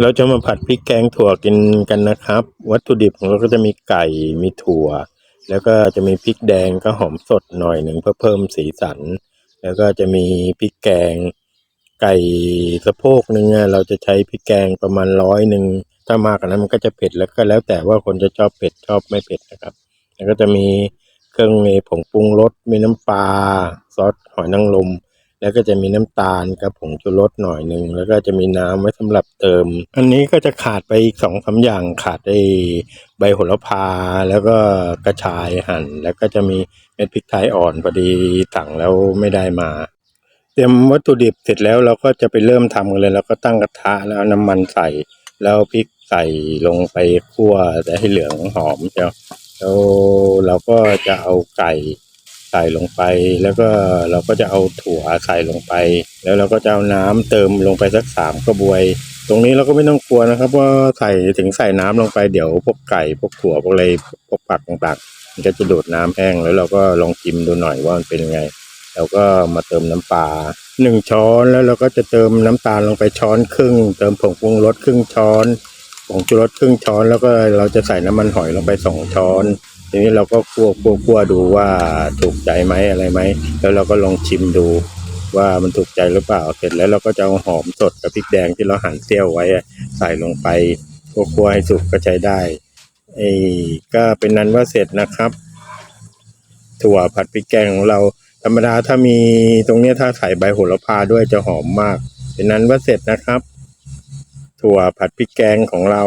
เราจะมาผัดพริกแกงถั่วกินกันนะครับ วัตถุดิบของเราก็จะมีไก่มีถั่ว แล้วก็จะมีพริกแดงก็หอมสดหน่อยหนึ่งเพื่อเพิ่มสีสัน แล้วก็จะมีพริกแกง ไก่สะโพกหนึ่งเราจะใช้พริกแกงประมาณร้อยหนึ่งถ้ามากกว่านั้นมันก็จะเผ็ดแล้วก็แล้วแต่ว่าคนจะชอบเผ็ดชอบไม่เผ็ดนะครับ แล้วก็จะมีเครื่องในผงปรุงรสมีน้ำปลาซอสหอยนางรม แล้วก็จะมีน้ำตาลกับผงชูรสหน่อยหนึ่งแล้วก็จะมีน้ำไว้สำหรับเติม อันนี้ก็จะขาดไปอีกสองสาอย่างขาดไอ้ใบโหระพาแล้วก็กระชายหั่น แล้วก็จะมีเม็ดพริกไทยอ่อนพอดีสั่งแล้วไม่ได้มา เตรียมวัตถุดิบเสร็จแล้วเราก็จะไปเริ่มทำกันเลยเราก็ตั้งกระทะแล้วน้ำมันใส่ แล้วพริกใส่ลงไปคั่วแต่ให้เหลืองหอมเจ้าแล้วเราก็จะเอาไก่ ใส่ลงไป แล้วก็เราก็จะเอาถั่วใส่ลงไป แล้วเราก็จะเอาน้ำเติมลงไปสักสามกระบวย ตรงนี้เราก็ไม่ต้องกลัวนะครับ ว่าใส่ถึงใส่น้ำลงไปเดี๋ยวพวกไก่พวกถั่วพวกอะไรพวกผักต่างๆมันก็จะดูดน้ำแห้งแล้วเราก็ลองชิมดูหน่อยว่ามันเป็นยังไงเราก็มาเติมน้ำปลาหนึ่งช้อนแล้วเราก็จะเติมน้ำตาลลงไปช้อนครึ่ง เติมผงปรุงรสครึ่งช้อนผงชูรสครึ่งช้อน แล้วก็เราจะใส่น้ำมันหอยลงไปสองช้อน ทีนี้เราก็คั่วคั่วคั่วดูว่าถูกใจไหมอะไรไหม แล้วเราก็ลองชิมดูว่ามันถูกใจหรือเปล่า เสร็จแล้วเราก็จะเอาหอมสดกับพริกแดงที่เราหั่นเสี้ยวไว้ใส่ลงไปคั่วๆให้สุกก็ใช้ได้ไอ้ก็เป็นนั้นว่าเสร็จนะครับ ถั่วผัดพริกแกงของเราธรรมดาถ้ามีตรงเนี้ยถ้าใส่ใบโหระพาด้วยจะหอมมาก เป็นนั้นว่าเสร็จนะครับ ถั่วผัดพริกแกงของเรา